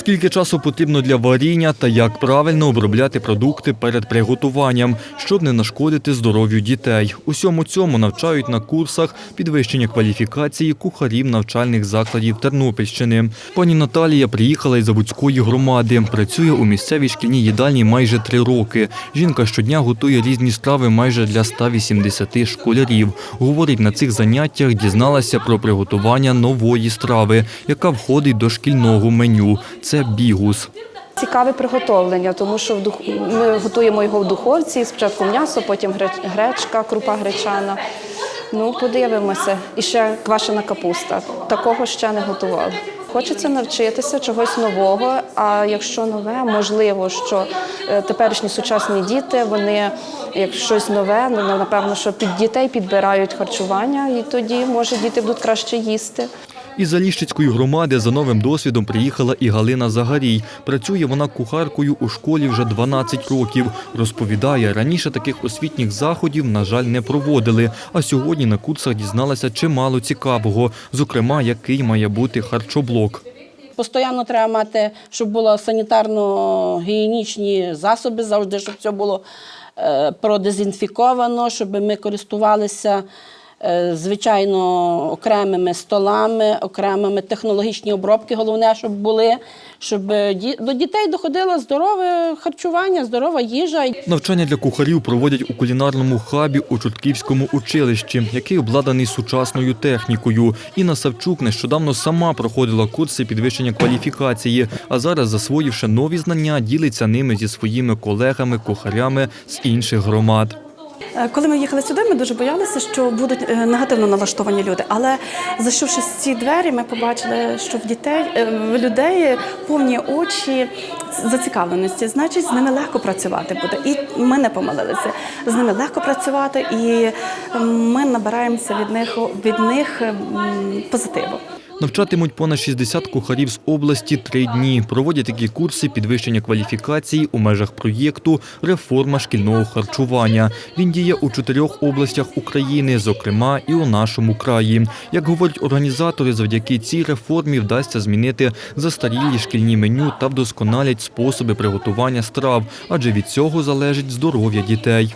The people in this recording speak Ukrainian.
Скільки часу потрібно для варіння та як правильно обробляти продукти перед приготуванням, щоб не нашкодити здоров'ю дітей. Усьому цьому навчають на курсах підвищення кваліфікації кухарів навчальних закладів Тернопільщини. Пані Наталія приїхала із Заводської громади. Працює у місцевій шкільній їдальні майже три роки. Жінка щодня готує різні страви майже для 180 школярів. Говорить, на цих заняттях дізналася про приготування нової страви, яка входить до шкільного меню. Це бігус. Цікаве приготовлення, тому що в дух... ми готуємо його в духовці. Спочатку м'ясо, потім греч- гречка, крупа гречана. Ну, подивимося. І ще квашена капуста. Такого ще не готували. Хочеться навчитися чогось нового. А якщо нове, можливо, що е, теперішні сучасні діти, вони як щось нове, ну напевно, що під дітей підбирають харчування, і тоді може діти будуть краще їсти. Із Заліщицької громади за новим досвідом приїхала і Галина Загарій. Працює вона кухаркою у школі вже 12 років. Розповідає, раніше таких освітніх заходів, на жаль, не проводили. А сьогодні на курсах дізналася чимало цікавого, зокрема, який має бути харчоблок. Постоянно треба мати, щоб було санітарно-гігієнічні засоби, завжди, щоб все було е, продезінфіковано, щоб ми користувалися. Е, Звичайно, окремими столами, окремими технологічні обробки. Головне, щоб були, щоб е, до дітей доходило здорове харчування, здорова їжа. Навчання для кухарів проводять у кулінарному хабі у Чортківському училищі, який обладнаний сучасною технікою. Інна Савчук нещодавно сама проходила курси підвищення кваліфікації, а зараз, засвоївши нові знання, ділиться ними зі своїми колегами-кухарями з інших громад. Е, Коли ми їхали сюди, ми дуже боялися, що будуть е, негативно налаштовані люди. Але зайшовши з ці двері, ми побачили, що в дітей е, в людей повні очі зацікавленості. Значить, з ними легко працювати буде. І ми не помилилися. З ними легко працювати, і ми набираємося від них від них позитиву. Навчатимуть понад 60 кухарів з області три дні. Проводять такі курси підвищення кваліфікації у межах проєкту Реформа шкільного харчування. Він діє у чотирьох областях України, зокрема і у нашому краї. Як говорять організатори, завдяки цій реформі вдасться змінити застарілі шкільні меню та вдосконалять способи приготування страв, адже від цього залежить здоров'я дітей.